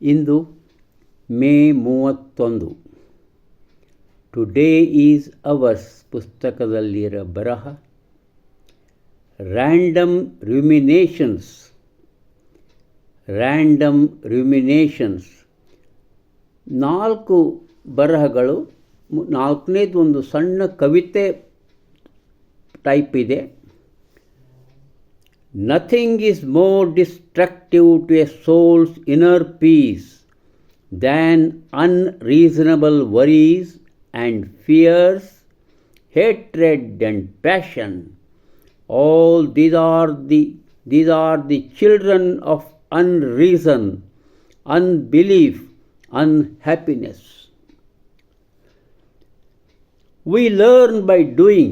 ಇಂದು ಮೇ ಮೂವತ್ತೊಂದು today is ours ಪುಸ್ತಕದಲ್ಲಿರೋ ಬರಹ random ರ್ಯುಮಿನೇಷನ್ಸ್ random ರ್ಯುಮಿನೇಷನ್ಸ್ ನಾಲ್ಕು ಬರಹಗಳು ನಾಲ್ಕನೇದು ಒಂದು ಸಣ್ಣ ಕವಿತೆ ಟೈಪ್ ಇದೆ nothing is more destructive to a soul's inner peace than unreasonable worries and fears hatred and passion all these are the these are the children of unreason unbelief unhappiness we learn by doing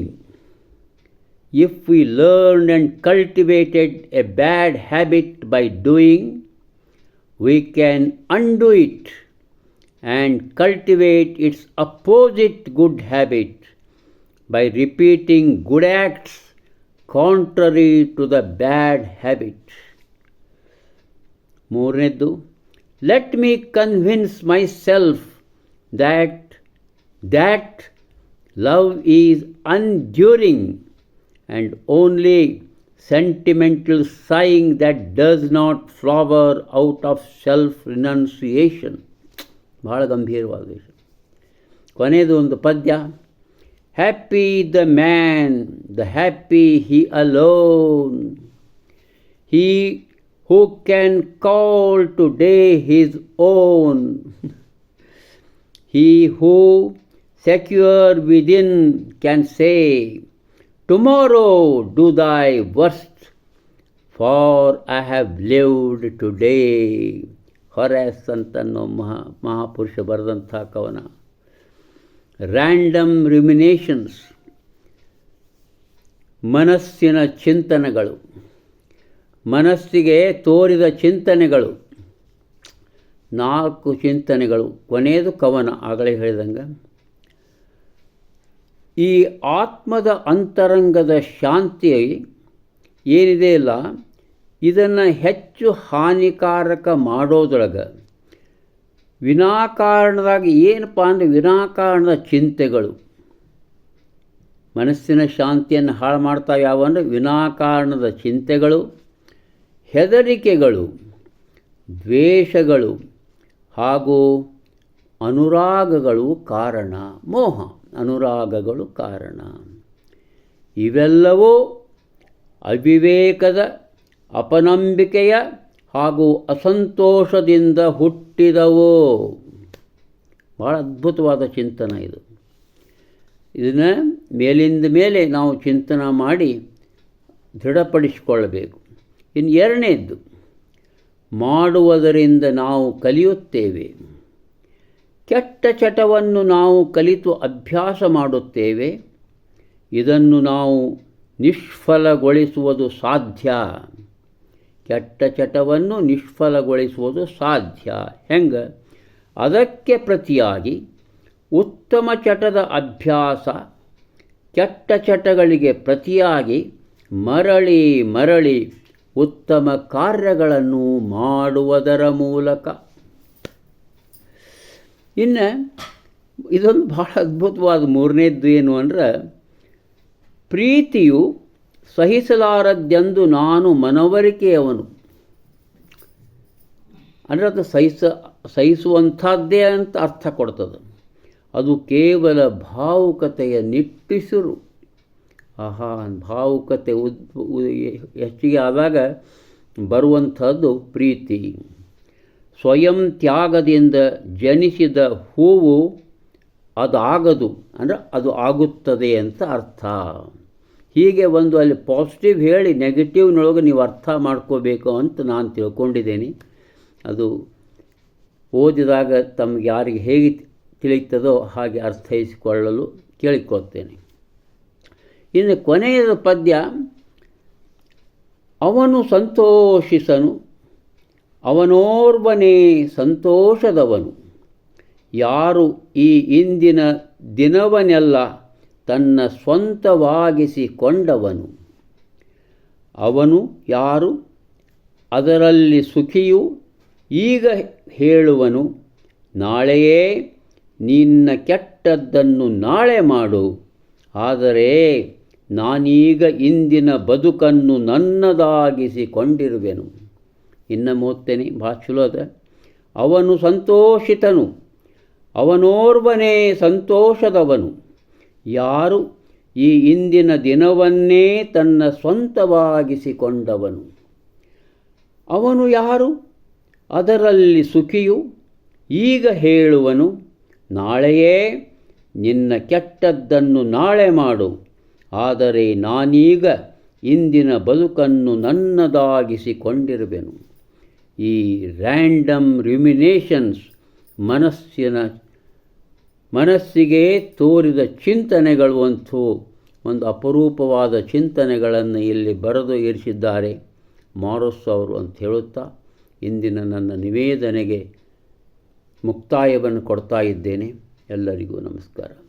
if we learned and cultivated a bad habit by doing we can undo it and cultivate its opposite good habit by repeating good acts contrary to the bad habit. ಮೂರನೇದ್ದು let me convince myself that that love is unenduring and only sentimental saying that does not flower out of self renunciation ಭಾಳ ಗಂಭೀರವಾದ ವಿಷಯ ಕೊನೆಯದು ಒಂದು ಪದ್ಯ happy the man the happy he alone he who can call today his own he who secure within can say, Tomorrow do thy worst for I have lived today. Horace ಅಂತನ್ನೋ ಮಹಾ ಮಹಾಪುರುಷ ಬರೆದಂಥ ಕವನ ರ್ಯಾಂಡಮ್ ರಿಮಿನೇಷನ್ಸ್ ಮನಸ್ಸಿನ ಚಿಂತನೆಗಳು. ಮನಸ್ಸಿಗೆ ತೋರಿದ ಚಿಂತನೆಗಳು. ನಾಲ್ಕು ಚಿಂತನೆಗಳು. ಕೊನೆಯದು ಕವನ. ಆಗಲೇ ಹೇಳಿದಂಗೆ. ಈ ಆತ್ಮದ ಅಂತರಂಗದ ಶಾಂತಿ ಏನಿದೆ ಇಲ್ಲ ಇದನ್ನು ಹೆಚ್ಚು ಹಾನಿಕಾರಕ ಮಾಡೋದ್ರೊಳಗೆ ವಿನಾಕಾರಣದಾಗ ಏನಪ್ಪ ಅಂದರೆ ವಿನಾಕಾರಣದ ಚಿಂತೆಗಳು. ಮನಸ್ಸಿನ ಶಾಂತಿಯನ್ನು ಹಾಳು ಮಾಡ್ತಾ ಯಾವ ಅಂದರೆ ವಿನಾಕಾರಣದ ಚಿಂತೆಗಳು, ಹೆದರಿಕೆಗಳು, ದ್ವೇಷಗಳು ಹಾಗೂ ಅನುರಾಗಗಳು ಕಾರಣ ಮೋಹ. ಅನುರಾಗಗಳು ಕಾರಣ. ಇವೆಲ್ಲವೂ ಅವಿವೇಕದ ಅಪನಂಬಿಕೆಯ ಹಾಗೂ ಅಸಂತೋಷದಿಂದ ಹುಟ್ಟಿದವು. ಭಾಳ ಅದ್ಭುತವಾದ ಚಿಂತನ ಇದು. ಇದನ್ನು ಮೇಲಿಂದ ಮೇಲೆ ನಾವು ಚಿಂತನ ಮಾಡಿ ದೃಢಪಡಿಸಿಕೊಳ್ಳಬೇಕು. ಇನ್ನು ಎರಡನೇದ್ದು, ಮಾಡುವುದರಿಂದ ನಾವು ಕಲಿಯುತ್ತೇವೆ. ಕೆಟ್ಟ ಚಟವನ್ನು ನಾವು ಕಲಿತು ಅಭ್ಯಾಸ ಮಾಡುತ್ತೇವೆ. ಇದನ್ನು ನಾವು ನಿಷ್ಫಲಗೊಳಿಸುವುದು ಸಾಧ್ಯ. ಕೆಟ್ಟ ಚಟವನ್ನು ನಿಷ್ಫಲಗೊಳಿಸುವುದು ಸಾಧ್ಯ. ಹೆಂಗೆ? ಅದಕ್ಕೆ ಪ್ರತಿಯಾಗಿ ಉತ್ತಮ ಚಟದ ಅಭ್ಯಾಸ ಕೆಟ್ಟ ಚಟಗಳಿಗೆ ಪ್ರತಿಯಾಗಿ ಮರಳಿ ಮರಳಿ ಉತ್ತಮ ಕಾರ್ಯಗಳನ್ನು ಮಾಡುವುದರ ಮೂಲಕ. ಇನ್ನು ಇದೊಂದು ಭಾಳ ಅದ್ಭುತವಾದ ಮೂರನೇದ್ದು ಏನು ಅಂದ್ರೆ, ಪ್ರೀತಿಯು ಸಹಿಸಲಾರದ್ದೆಂದು ನಾನು ಮನವರಿಕೆಯವನು. ಅಂದರೆ ಅದು ಸಹಿಸ, ಸಹಿಸುವಂಥದ್ದೇ ಅಂತ ಅರ್ಥ ಕೊಡ್ತದೆ. ಅದು ಕೇವಲ ಭಾವುಕತೆಯ ನಿಟ್ಟುಸಿರು. ಆಹಾ, ಭಾವುಕತೆ ಉದ್ ಹೆಚ್ಚಿಗೆ ಆದಾಗ ಬರುವಂಥದ್ದು ಪ್ರೀತಿ. ಸ್ವಯಂ ತ್ಯಾಗದಿಂದ ಜನಿಸಿದ ಹೂವು ಅದಾಗದು. ಅಂದರೆ ಅದು ಆಗುತ್ತದೆ ಅಂತ ಅರ್ಥ. ಹೀಗೆ ಒಂದು ಅಲ್ಲಿ ಪಾಸಿಟಿವ್ ಹೇಳಿ ನೆಗೆಟಿವ್ನೊಳಗೆ ನೀವು ಅರ್ಥ ಮಾಡ್ಕೋಬೇಕು ಅಂತ ನಾನು ತಿಳ್ಕೊಂಡಿದ್ದೇನೆ. ಅದು ಓದಿದಾಗ ತಮಗೆ ಯಾರಿಗೆ ಹೇಗೆ ತಿಳಿಯುತ್ತದೋ ಹಾಗೆ ಅರ್ಥೈಸಿಕೊಳ್ಳಲು ಕೇಳಿಕೊಳ್ತೇನೆ. ಇನ್ನು ಕೊನೆಯ ಪದ್ಯ, ಅವನು ಸಂತೋಷಿಸನು. ಅವನೋರ್ವನೇ ಸಂತೋಷದವನು. ಯಾರು ಈ ಇಂದಿನ ದಿನವನೆಲ್ಲ ತನ್ನ ಸ್ವಂತವಾಗಿಸಿಕೊಂಡವನು. ಅವನು ಯಾರು? ಅದರಲ್ಲಿ ಸುಖಿಯು? ಈಗ ಹೇಳುವನು, ನಾಳೆಯೇ ನಿನ್ನ ಕೆಟ್ಟದ್ದನ್ನು ನಾಳೆ ಮಾಡು, ಆದರೆ ನಾನೀಗ ಇಂದಿನ ಬದುಕನ್ನು ನನ್ನದಾಗಿಸಿಕೊಂಡಿರುವೆನು. ಇನ್ನು ಮೂತ್ತೇನೆ ಭಾಳ ಚಲೋ ಅದ. ಅವನು ಸಂತೋಷಿತನು. ಅವನೋರ್ವನೇ ಸಂತೋಷದವನು. ಯಾರು ಈ ಇಂದಿನ ದಿನವನ್ನೇ ತನ್ನ ಸ್ವಂತವಾಗಿಸಿಕೊಂಡವನು? ಅವನು ಯಾರು? ಅದರಲ್ಲಿ ಸುಖಿಯು? ಈಗ ಹೇಳುವನು, ನಾಳೆಯೇ ನಿನ್ನ ಕೆಟ್ಟದ್ದನ್ನು ನಾಳೆ ಮಾಡು. ಆದರೆ ನಾನೀಗ ಇಂದಿನ ಬದುಕನ್ನು ನನ್ನದಾಗಿಸಿಕೊಂಡಿರುವೆನು. ಈ ರ್ಯಾಂಡಮ್ ರ್ಯುಮಿನೇಷನ್ಸ್ ಮನಸ್ಸಿನ, ಮನಸ್ಸಿಗೆ ತೋರಿದ ಚಿಂತನೆಗಳು ಅಂತೂ ಒಂದು ಅಪರೂಪವಾದ ಚಿಂತನೆಗಳನ್ನು ಇಲ್ಲಿ ಬರೆದು ಇರಿಸಿದ್ದಾರೆ. ಮಾರೋಸ್ ಅವರು ಅಂತ ಹೇಳುತ್ತಾ, ಇಂದಿನ ನನ್ನ ನಿವೇದನೆಗೆ ಮುಕ್ತಾಯವನ್ನು ಕೊಡ್ತಾ ಇದ್ದೇನೆ. ಎಲ್ಲರಿಗೂ ನಮಸ್ಕಾರ.